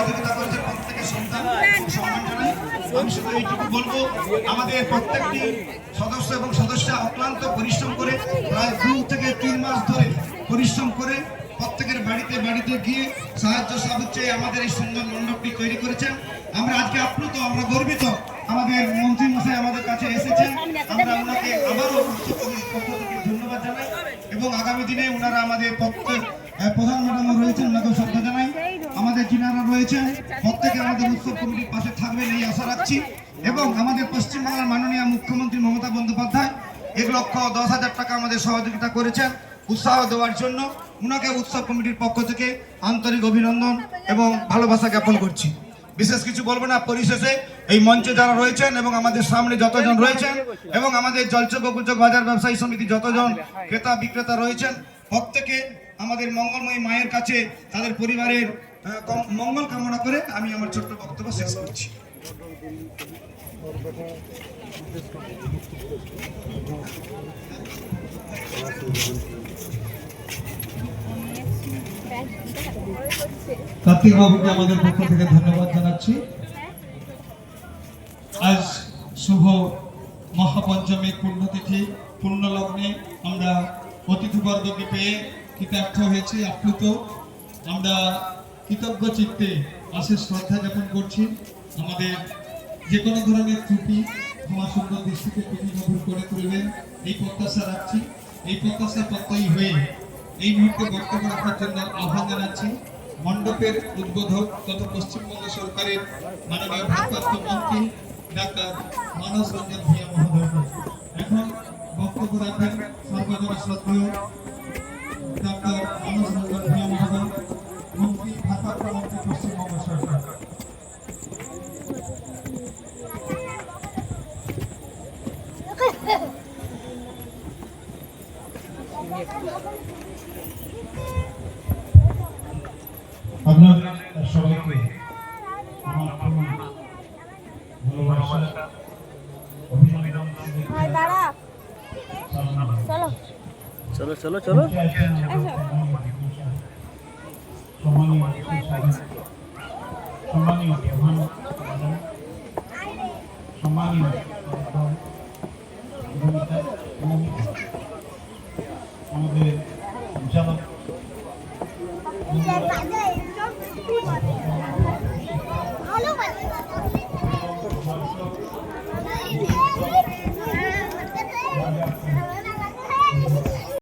সহযোগিতা করেছে প্রত্যেকের সন্তান আমি শুধু এইটুকু বলব, আমাদের প্রত্যেকটি সদস্য এবং সদস্যা অক্লান্ত পরিশ্রম করে, প্রায় দু থেকে তিন মাস ধরে পরিশ্রম করে প্রত্যেকের বাড়িতে বাড়িতে গিয়ে সাহায্য সাহায্যে আমাদের এই সুন্দর মণ্ডপটি তৈরি করেছেন। আমরা আজকে আপ্লুত, আমরা গর্বিত আমাদের মন্ত্রী মশাই আমাদের কাছে এসেছেন। আমরা ওনাকে আবারও পক্ষ থেকে ধন্যবাদ জানাই এবং আগামী দিনে ওনারা আমাদের প্রত্যেক প্রধান ম্যাডামও রয়েছেন ওনাকেও শ্রদ্ধা জানাই আমাদের রয়েছেন প্রত্যেকে আমাদের উৎসব কমিটির পাশে থাকবেন এই আশা রাখছি। এবং আমাদের পশ্চিমবাংলার মাননীয় মুখ্যমন্ত্রী মমতা বন্দ্যোপাধ্যায়, এক লক্ষ দশ হাজার টাকা আমাদের সহযোগিতা করেছেন উৎসাহ দেওয়ার জন্য। ওনাকে উৎসব কমিটির পক্ষ থেকে আন্তরিক অভিনন্দন এবং ভালোবাসা জ্ঞাপন করছি। বিশেষ কিছু বলব না, পরিশেষে এই মঞ্চে যারা রয়েছেন এবং আমাদের সামনে যতজন রয়েছেন এবং আমাদের জলচক বাজার ব্যবসায়ী সমিতি যতজন ক্রেতা বিক্রেতা রয়েছেন, প্রত্যেকে আমাদের মঙ্গলময়ী মায়ের কাছে তাদের পরিবারের মঙ্গল কামনা করে আমি আমার ছোট্ট বক্তব্য শেষ করছি। কার্তিক বাবুকে আমাদের পক্ষ থেকে ধন্যবাদ জানাচ্ছি। আজ শুভ মহাপঞ্চমীর পুণ্যতিথি পুণ্য লগ্নে আমরা অতিথিবর্গকে পেয়ে কৃতার্থ হয়েছি, আপ্লুত। আমরা কৃতজ্ঞ চিত্তে অশেষ শ্রদ্ধা জ্ঞাপন করছি। আমাদের যে কোনো ধরনের ত্রুটি ক্ষমা সুন্দর দৃষ্টিতে তিনি গভীর করে তুলবেন। এই প্রত্যাশা রাখছি। এই প্রত্যাশা প্রত্যয়ী হয়ে এই মুহূর্তে বক্তব্য রাখার জন্য আহ্বান জানাচ্ছি। মণ্ডপের উদ্বোধক তথা পশ্চিমবঙ্গ সরকারের মাননীয় ভারপ্রাপ্ত মন্ত্রী ডাক্তার মানস রঞ্জন ভূঁইয়া মহোদয়কে এখন বক্তব্য রাখেন সর্বজন শ্রদ্ধেয় ডাক্তার মানস রঞ্জন আপনার সবাইকে আমার ভালোবাসা চলো চলো চলো। চলো সম্মানীয় সম্মানীয়